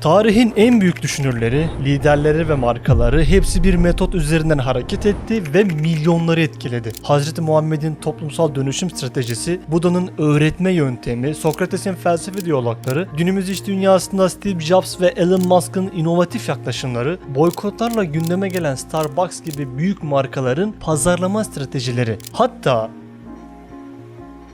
Tarihin en büyük düşünürleri, liderleri ve markaları hepsi bir metot üzerinden hareket etti ve milyonları etkiledi. Hz. Muhammed'in toplumsal dönüşüm stratejisi, Buda'nın öğretme yöntemi, Sokrates'in felsefe diyalogları, günümüz iş dünyasında Steve Jobs ve Elon Musk'ın inovatif yaklaşımları, boykotlarla gündeme gelen Starbucks gibi büyük markaların pazarlama stratejileri, hatta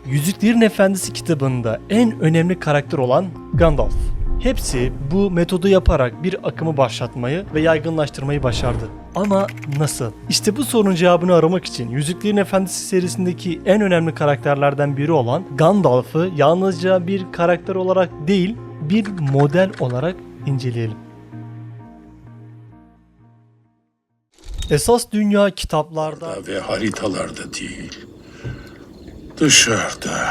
Yüzüklerin Efendisi kitabında en önemli karakter olan Gandalf. Hepsi bu metodu yaparak bir akımı başlatmayı ve yaygınlaştırmayı başardı. Ama nasıl? İşte bu sorunun cevabını aramak için Yüzüklerin Efendisi serisindeki en önemli karakterlerden biri olan Gandalf'ı yalnızca bir karakter olarak değil, bir model olarak inceleyelim. Esas dünya kitaplarda ve haritalarda değil. Dışarıda.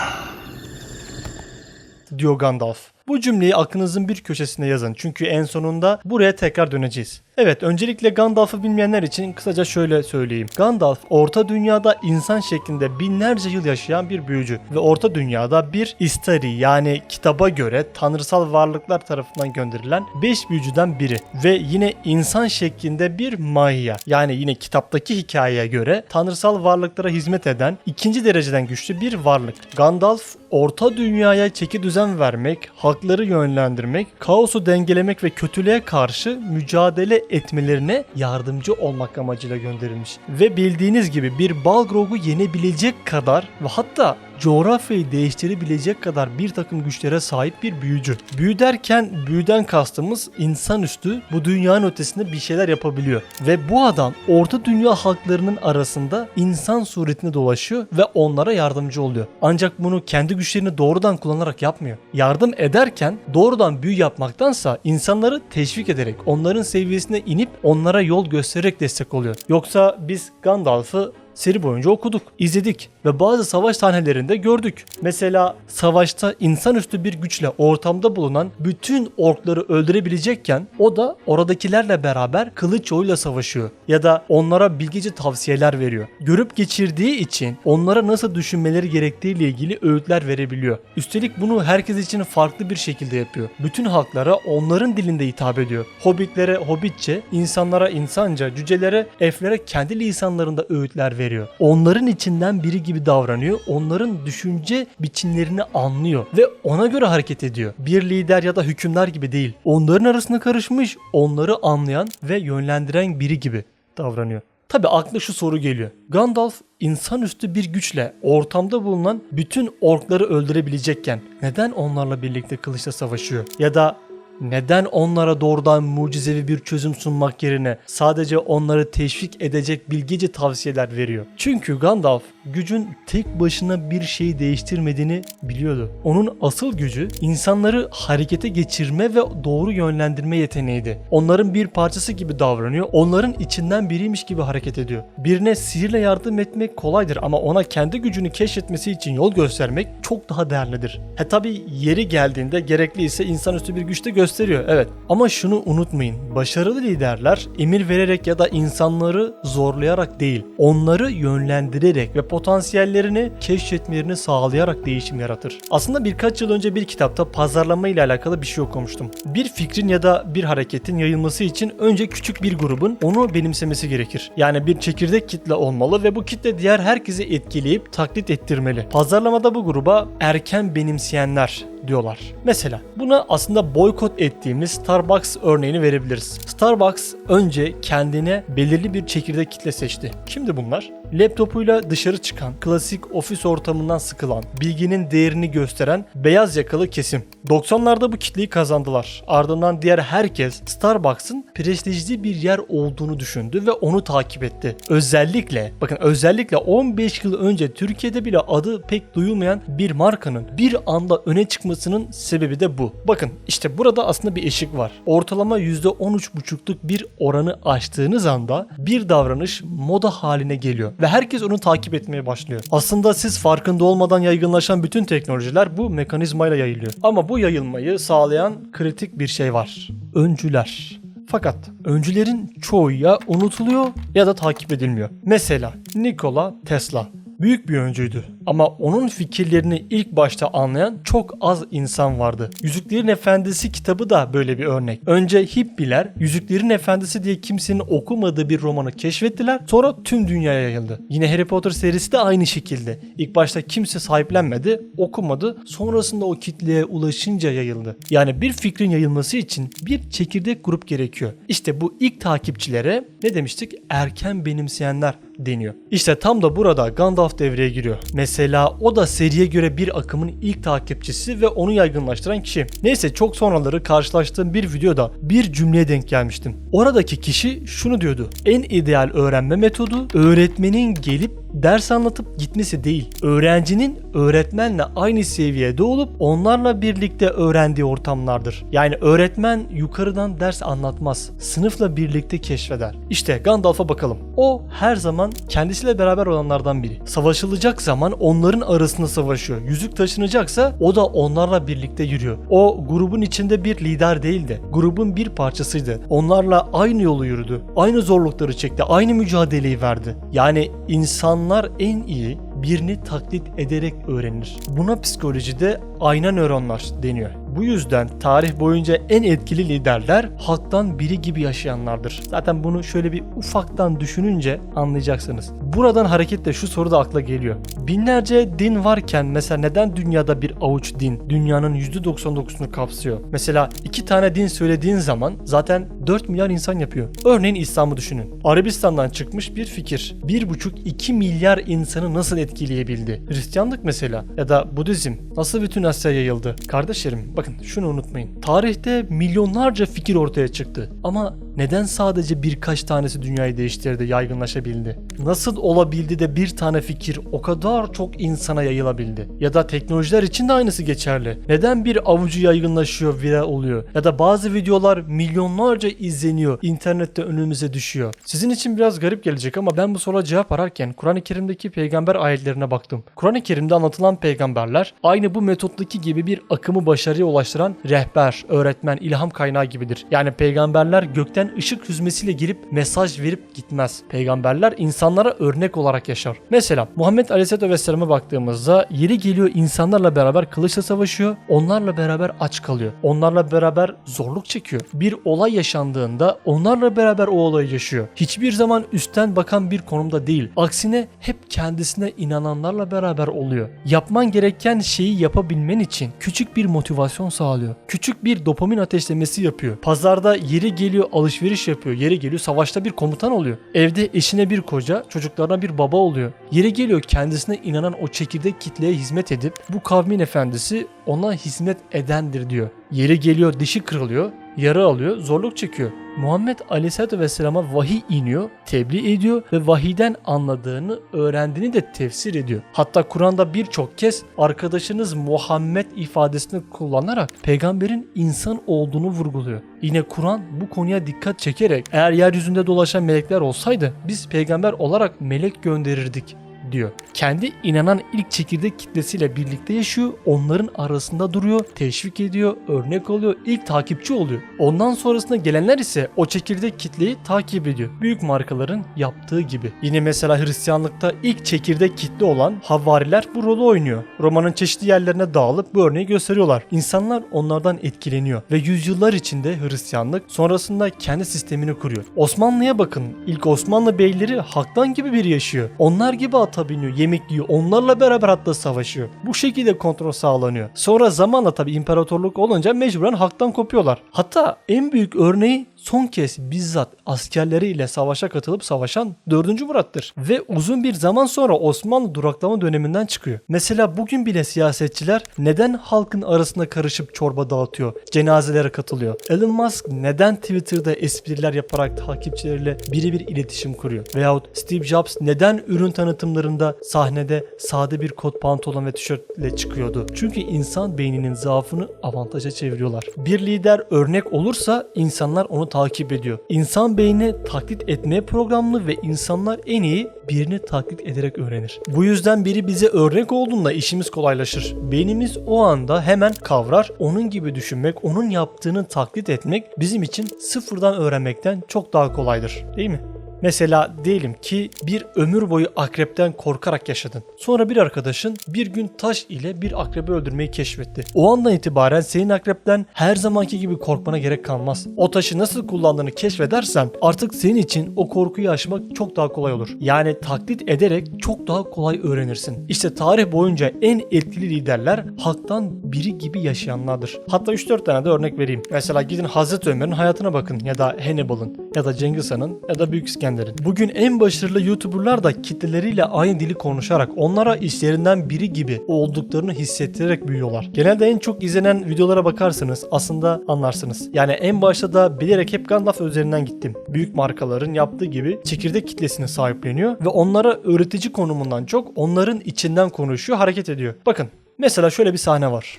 diyor Gandalf. Bu cümleyi aklınızın bir köşesine yazın çünkü en sonunda buraya tekrar döneceğiz. Evet öncelikle Gandalf'ı bilmeyenler için kısaca şöyle söyleyeyim. Gandalf Orta Dünya'da insan şeklinde binlerce yıl yaşayan bir büyücü ve Orta Dünya'da bir istari yani kitaba göre tanrısal varlıklar tarafından gönderilen 5 büyücüden biri ve yine insan şeklinde bir Maya yani yine kitaptaki hikayeye göre tanrısal varlıklara hizmet eden ikinci dereceden güçlü bir varlık. Gandalf Orta Dünya'ya çeki düzen vermek, halkları yönlendirmek, kaosu dengelemek ve kötülüğe karşı mücadele etmelerine yardımcı olmak amacıyla gönderilmiş. Ve bildiğiniz gibi bir Balrog'u yenebilecek kadar ve hatta coğrafyayı değiştirebilecek kadar bir takım güçlere sahip bir büyücü. Büyü derken büyüden kastımız insanüstü bu dünyanın ötesinde bir şeyler yapabiliyor. Ve bu adam orta dünya halklarının arasında insan suretinde dolaşıyor ve onlara yardımcı oluyor. Ancak bunu kendi güçlerini doğrudan kullanarak yapmıyor. Yardım ederken doğrudan büyü yapmaktansa insanları teşvik ederek onların seviyesine inip onlara yol göstererek destek oluyor. Yoksa biz Gandalf'ı seri boyunca okuduk, izledik ve bazı savaş sahnelerinde gördük. Mesela savaşta insanüstü bir güçle ortamda bulunan bütün orkları öldürebilecekken o da oradakilerle beraber kılıç yoluyla savaşıyor ya da onlara bilgici tavsiyeler veriyor. Görüp geçirdiği için onlara nasıl düşünmeleri gerektiğiyle ilgili öğütler verebiliyor. Üstelik bunu herkes için farklı bir şekilde yapıyor. Bütün halklara onların dilinde hitap ediyor. Hobbitlere hobbitçe, insanlara insanca, cücelere, elflere kendi lisanlarında öğütler veriyor. Onların içinden biri gibi davranıyor. Onların düşünce biçimlerini anlıyor ve ona göre hareket ediyor. Bir lider ya da hükümdar gibi değil. Onların arasına karışmış, onları anlayan ve yönlendiren biri gibi davranıyor. Tabi akla şu soru geliyor. Gandalf insanüstü bir güçle ortamda bulunan bütün orkları öldürebilecekken neden onlarla birlikte kılıçla savaşıyor? Ya da neden onlara doğrudan mucizevi bir çözüm sunmak yerine sadece onları teşvik edecek bilgice tavsiyeler veriyor? Çünkü Gandalf gücün tek başına bir şeyi değiştirmediğini biliyordu. Onun asıl gücü insanları harekete geçirme ve doğru yönlendirme yeteneğiydi. Onların bir parçası gibi davranıyor, onların içinden biriymiş gibi hareket ediyor. Birine sihirle yardım etmek kolaydır ama ona kendi gücünü keşfetmesi için yol göstermek çok daha değerlidir. He tabi yeri geldiğinde gerekliyse insanüstü bir güç de gösteriyor evet. Ama şunu unutmayın. Başarılı liderler emir vererek ya da insanları zorlayarak değil, onları yönlendirerek ve potansiyellerini keşfetmelerini sağlayarak değişim yaratır. Aslında birkaç yıl önce bir kitapta pazarlama ile alakalı bir şey okumuştum. Bir fikrin ya da bir hareketin yayılması için önce küçük bir grubun onu benimsemesi gerekir. Yani bir çekirdek kitle olmalı ve bu kitle diğer herkesi etkileyip taklit ettirmeli. Pazarlamada bu gruba erken benimseyenler diyorlar. Mesela buna aslında boykot ettiğimiz Starbucks örneğini verebiliriz. Starbucks önce kendine belirli bir çekirdek kitle seçti. Kimdi bunlar? Laptopuyla dışarı çıkan, klasik ofis ortamından sıkılan, bilginin değerini gösteren beyaz yakalı kesim. 90'larda bu kitleyi kazandılar. Ardından diğer herkes Starbucks'ın prestijli bir yer olduğunu düşündü ve onu takip etti. Özellikle, bakın özellikle 15 yıl önce Türkiye'de bile adı pek duyulmayan bir markanın bir anda öne çıkmasının sebebi de bu. Bakın işte burada aslında bir eşik var. Ortalama %13,5'luk bir oranı aştığınız anda bir davranış moda haline geliyor ve herkes onu takip etmeye başlıyor. Aslında siz farkında olmadan yaygınlaşan bütün teknolojiler bu mekanizmayla yayılıyor. Ama bu yayılmayı sağlayan kritik bir şey var. Öncüler. Fakat öncülerin çoğu ya unutuluyor ya da takip edilmiyor. Mesela Nikola Tesla büyük bir öncüydü. Ama onun fikirlerini ilk başta anlayan çok az insan vardı. Yüzüklerin Efendisi kitabı da böyle bir örnek. Önce Hippiler Yüzüklerin Efendisi diye kimsenin okumadığı bir romanı keşfettiler. Sonra tüm dünyaya yayıldı. Yine Harry Potter serisi de aynı şekilde. İlk başta kimse sahiplenmedi, okumadı. Sonrasında o kitleye ulaşınca yayıldı. Yani bir fikrin yayılması için bir çekirdek grup gerekiyor. İşte bu ilk takipçilere ne demiştik? Erken benimseyenler deniyor. İşte tam da burada Gandalf devreye giriyor. Mesela o da seriye göre bir akımın ilk takipçisi ve onu yaygınlaştıran kişi. Neyse çok sonraları karşılaştığım bir videoda bir cümleye denk gelmiştim. Oradaki kişi şunu diyordu. En ideal öğrenme metodu öğretmenin gelip ders anlatıp gitmesi değil. Öğrencinin öğretmenle aynı seviyede olup onlarla birlikte öğrendiği ortamlardır. Yani öğretmen yukarıdan ders anlatmaz. Sınıfla birlikte keşfeder. İşte Gandalf'a bakalım. O her zaman kendisiyle beraber olanlardan biri. Savaşılacak zaman onların arasında savaşıyor. Yüzük taşınacaksa o da onlarla birlikte yürüyor. O grubun içinde bir lider değildi. Grubun bir parçasıydı. Onlarla aynı yolu yürüdü. Aynı zorlukları çekti. Aynı mücadeleyi verdi. Yani insanlar en iyi birini taklit ederek öğrenir. Buna psikolojide ayna nöronlar deniyor. Bu yüzden tarih boyunca en etkili liderler halktan biri gibi yaşayanlardır. Zaten bunu şöyle bir ufaktan düşününce anlayacaksınız. Buradan hareketle şu soru da akla geliyor. Binlerce din varken mesela neden dünyada bir avuç din dünyanın %99'unu kapsıyor? Mesela iki tane din söylediğin zaman zaten 4 milyar insan yapıyor. Örneğin İslam'ı düşünün. Arabistan'dan çıkmış bir fikir. 1,5-2 milyar insanı nasıl etkileyebildi? Hristiyanlık mesela ya da Budizm nasıl bütün Asya'ya yayıldı? Kardeşlerim bakın şunu unutmayın. Tarihte milyonlarca fikir ortaya çıktı. Ama neden sadece birkaç tanesi dünyayı değiştirdi, yaygınlaşabildi? Nasıl olabildi de bir tane fikir o kadar çok insana yayılabildi? Ya da teknolojiler için de aynısı geçerli. Neden bir avucu yaygınlaşıyor, viral oluyor? Ya da bazı videolar milyonlarca izleniyor, internette önümüze düşüyor. Sizin için biraz garip gelecek ama ben bu soruya cevap ararken Kur'an-ı Kerim'deki peygamber ayetlerine baktım. Kur'an-ı Kerim'de anlatılan peygamberler aynı bu metottaki gibi bir akımı başarıya ulaştıran rehber, öğretmen, ilham kaynağı gibidir. Yani peygamberler gökten ışık hüzmesiyle girip mesaj verip gitmez. Peygamberler insanlara örnek olarak yaşar. Mesela Muhammed Aleyhisselatü Vesselam'a baktığımızda yeri geliyor insanlarla beraber kılıçla savaşıyor. Onlarla beraber aç kalıyor. Onlarla beraber zorluk çekiyor. Bir olay yaşandığında onlarla beraber o olayı yaşıyor. Hiçbir zaman üstten bakan bir konumda değil. Aksine hep kendisine inananlarla beraber oluyor. Yapman gereken şeyi yapabilmen için küçük bir motivasyon sağlıyor. Küçük bir dopamin ateşlemesi yapıyor. Pazarda yeri geliyor alışveriş yapıyor. Yeri geliyor savaşta bir komutan oluyor. Evde eşine bir koca, çocuklarına bir baba oluyor. Yeri geliyor kendisine inanan o çekirdek kitleye hizmet edip bu kavmin efendisi ona hizmet edendir diyor. Yeri geliyor dişi kırılıyor, yara alıyor, zorluk çekiyor. Muhammed Aleyhisselatü Vesselam'a vahiy iniyor, tebliğ ediyor ve vahiyden anladığını, öğrendiğini de tefsir ediyor. Hatta Kur'an'da birçok kez arkadaşınız Muhammed ifadesini kullanarak peygamberin insan olduğunu vurguluyor. Yine Kur'an bu konuya dikkat çekerek eğer yeryüzünde dolaşan melekler olsaydı biz peygamber olarak melek gönderirdik diyor. Kendi inanan ilk çekirdek kitlesiyle birlikte yaşıyor, onların arasında duruyor, teşvik ediyor, örnek oluyor, ilk takipçi oluyor. Ondan sonrasında gelenler ise o çekirdek kitleyi takip ediyor. Büyük markaların yaptığı gibi. Yine mesela Hristiyanlıkta ilk çekirdek kitle olan Havariler bu rolü oynuyor. Romanın çeşitli yerlerine dağılıp bu örneği gösteriyorlar. İnsanlar onlardan etkileniyor ve yüzyıllar içinde Hristiyanlık sonrasında kendi sistemini kuruyor. Osmanlı'ya bakın. İlk Osmanlı beyleri halktan gibi bir yaşıyor. Onlar gibi ata biniyor, yemek yiyor. Onlarla beraber hatta savaşıyor. Bu şekilde kontrol sağlanıyor. Sonra zamanla tabi imparatorluk olunca mecburen halktan kopuyorlar. Hatta en büyük örneği son kez bizzat askerleriyle savaşa katılıp savaşan 4. Murat'tır. Ve uzun bir zaman sonra Osmanlı duraklama döneminden çıkıyor. Mesela bugün bile siyasetçiler neden halkın arasında karışıp çorba dağıtıyor, cenazelere katılıyor? Elon Musk neden Twitter'da espriler yaparak takipçileriyle birebir iletişim kuruyor? Veyahut Steve Jobs neden ürün tanıtımlarında sahnede sade bir kot pantolon ve tişörtle çıkıyordu? Çünkü insan beyninin zaafını avantaja çeviriyorlar. Bir lider örnek olursa insanlar onu takip ediyor. İnsan beyni taklit etmeye programlı ve insanlar en iyi birini taklit ederek öğrenir. Bu yüzden biri bize örnek olduğunda işimiz kolaylaşır. Beynimiz o anda hemen kavrar. Onun gibi düşünmek, onun yaptığını taklit etmek bizim için sıfırdan öğrenmekten çok daha kolaydır. Değil mi? Mesela diyelim ki bir ömür boyu akrepten korkarak yaşadın. Sonra bir arkadaşın bir gün taş ile bir akrebi öldürmeyi keşfetti. O andan itibaren senin akrepten her zamanki gibi korkmana gerek kalmaz. O taşı nasıl kullandığını keşfedersen artık senin için o korkuyu aşmak çok daha kolay olur. Yani taklit ederek çok daha kolay öğrenirsin. İşte tarih boyunca en etkili liderler halktan biri gibi yaşayanlardır. Hatta 3-4 tane de örnek vereyim. Mesela gidin Hazreti Ömer'in hayatına bakın ya da Hannibal'ın ya da Cengiz Han'ın ya da Büyük İskender'in. Bugün en başarılı YouTuber'lar da kitleleriyle aynı dili konuşarak onlara işlerinden biri gibi olduklarını hissettirerek büyüyorlar. Genelde en çok izlenen videolara bakarsanız aslında anlarsınız. Yani en başta da bilerek hep Gandalf üzerinden gittim. Büyük markaların yaptığı gibi çekirdek kitlesini sahipleniyor ve onlara öğretici konumundan çok onların içinden konuşuyor, hareket ediyor. Bakın mesela şöyle bir sahne var.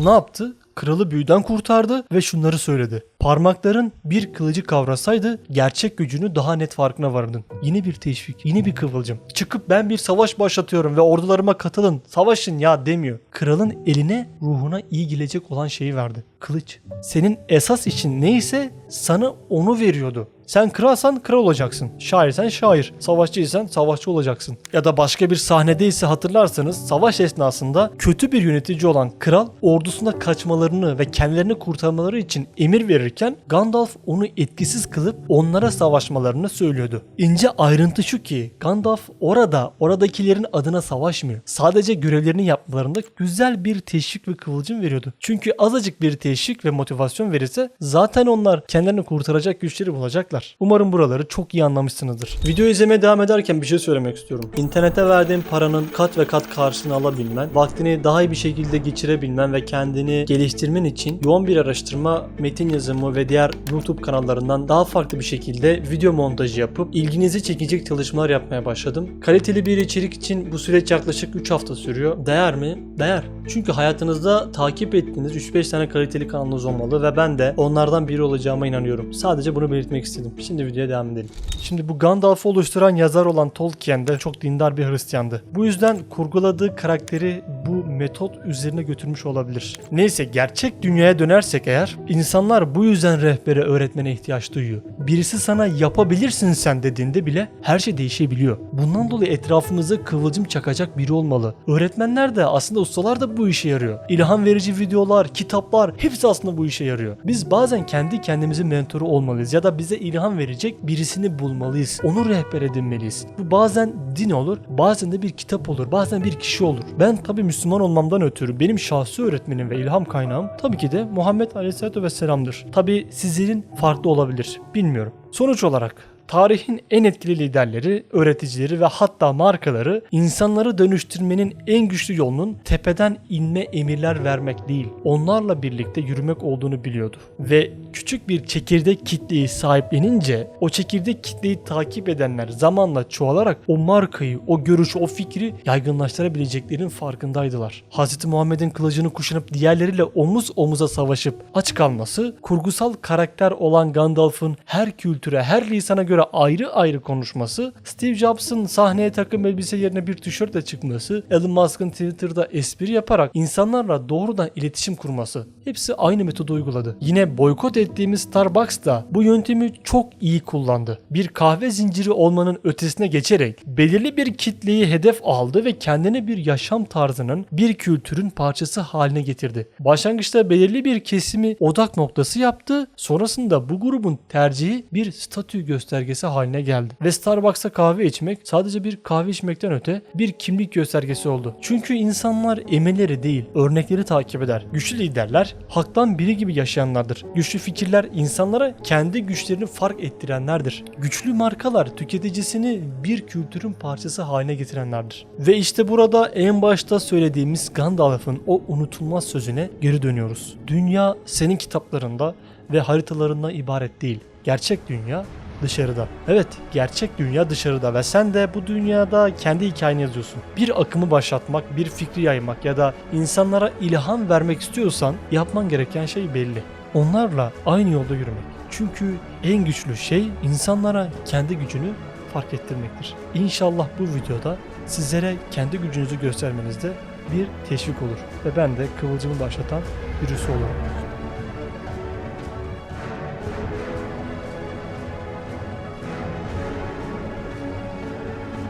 Ne yaptı? Kralı büyüden kurtardı ve şunları söyledi. Parmakların bir kılıcı kavrasaydı gerçek gücünü daha net farkına varırdın. Yine bir teşvik, yine bir kıvılcım. Çıkıp ben bir savaş başlatıyorum ve ordularıma katılın, savaşın ya demiyor. Kralın eline ruhuna iyi gelecek olan şeyi verdi. Kılıç. Senin esas için neyse sana onu veriyordu. Sen kralsan kral olacaksın. Şairsen şair. Savaşçıysan savaşçı olacaksın. Ya da başka bir sahnede ise hatırlarsanız savaş esnasında kötü bir yönetici olan kral ordusunda kaçmalarını ve kendilerini kurtarmaları için emir verirken Gandalf onu etkisiz kılıp onlara savaşmalarını söylüyordu. İnce ayrıntı şu ki Gandalf orada oradakilerin adına savaşmıyor. Sadece görevlerini yapmalarında güzel bir teşvik ve kıvılcım veriyordu. Çünkü azıcık bir teşvik ve motivasyon verirse zaten onlar kendilerini kurtaracak güçleri bulacaklar. Umarım buraları çok iyi anlamışsınızdır. Video izlemeye devam ederken bir şey söylemek istiyorum. İnternete verdiğin paranın kat ve kat karşılığını alabilmen, vaktini daha iyi bir şekilde geçirebilmen ve kendini geliştirmen için yoğun bir araştırma, metin yazımı ve diğer YouTube kanallarından daha farklı bir şekilde video montajı yapıp ilginizi çekecek çalışmalar yapmaya başladım. Kaliteli bir içerik için bu süreç yaklaşık 3 hafta sürüyor. Değer mi? Değer. Çünkü hayatınızda takip ettiğiniz 3-5 tane kaliteli kanalınız olmalı ve ben de onlardan biri olacağıma inanıyorum. Sadece bunu belirtmek istedim. Şimdi videoya devam edelim. Şimdi bu Gandalf'ı oluşturan yazar olan Tolkien de çok dindar bir Hristiyandı. Bu yüzden kurguladığı karakteri bu metot üzerine götürmüş olabilir. Neyse gerçek dünyaya dönersek eğer insanlar bu yüzden rehbere öğretmene ihtiyaç duyuyor. Birisi sana yapabilirsin sen dediğinde bile her şey değişebiliyor. Bundan dolayı etrafımıza kıvılcım çakacak biri olmalı. Öğretmenler de aslında ustalar da bu işe yarıyor. İlham verici videolar, kitaplar hepsi aslında bu işe yarıyor. Biz bazen kendi kendimizin mentoru olmalıyız ya da bize ilham verecek birisini bulmalıyız. Onu rehber edinmeliyiz. Bu bazen din olur, bazen de bir kitap olur, bazen bir kişi olur. Ben tabi Müslüman olmamdan ötürü benim şahsi öğretmenim ve ilham kaynağım tabii ki de Muhammed Aleyhisselatü Vesselam'dır. Tabi sizlerin farklı olabilir. Bilmiyorum. Sonuç olarak Tarihin en etkili liderleri, öğreticileri ve hatta markaları insanları dönüştürmenin en güçlü yolunun tepeden inme emirler vermek değil, onlarla birlikte yürümek olduğunu biliyordu. Ve küçük bir çekirdek kitleyi sahiplenince o çekirdek kitleyi takip edenler zamanla çoğalarak o markayı, o görüşü, o fikri yaygınlaştırabileceklerinin farkındaydılar. Hz. Muhammed'in kılıcını kuşanıp diğerleriyle omuz omuza savaşıp aç kalması, kurgusal karakter olan Gandalf'ın her kültüre, her lisana göre ayrı ayrı konuşması, Steve Jobs'ın sahneye takım elbise yerine bir tişörtle çıkması, Elon Musk'ın Twitter'da espri yaparak insanlarla doğrudan iletişim kurması hepsi aynı metodu uyguladı. Yine boykot ettiğimiz Starbucks da bu yöntemi çok iyi kullandı. Bir kahve zinciri olmanın ötesine geçerek belirli bir kitleyi hedef aldı ve kendine bir yaşam tarzının, bir kültürün parçası haline getirdi. Başlangıçta belirli bir kesimi odak noktası yaptı. Sonrasında bu grubun tercihi bir statü göstergesi haline geldi. Ve Starbucks'a kahve içmek sadece bir kahve içmekten öte bir kimlik göstergesi oldu. Çünkü insanlar emelleri değil, örnekleri takip eder. Güçlü liderler halktan biri gibi yaşayanlardır. Güçlü fikirler insanlara kendi güçlerini fark ettirenlerdir. Güçlü markalar tüketicisini bir kültürün parçası haline getirenlerdir. Ve işte burada en başta söylediğimiz Gandalf'ın o unutulmaz sözüne geri dönüyoruz. Dünya senin kitaplarında ve haritalarından ibaret değil. Gerçek dünya dışarıda. Evet, gerçek dünya dışarıda ve sen de bu dünyada kendi hikayeni yazıyorsun. Bir akımı başlatmak, bir fikri yaymak ya da insanlara ilham vermek istiyorsan yapman gereken şey belli. Onlarla aynı yolda yürümek. Çünkü en güçlü şey insanlara kendi gücünü fark ettirmektir. İnşallah bu videoda sizlere kendi gücünüzü göstermenizde bir teşvik olur ve ben de kıvılcımı başlatan birisi olurum.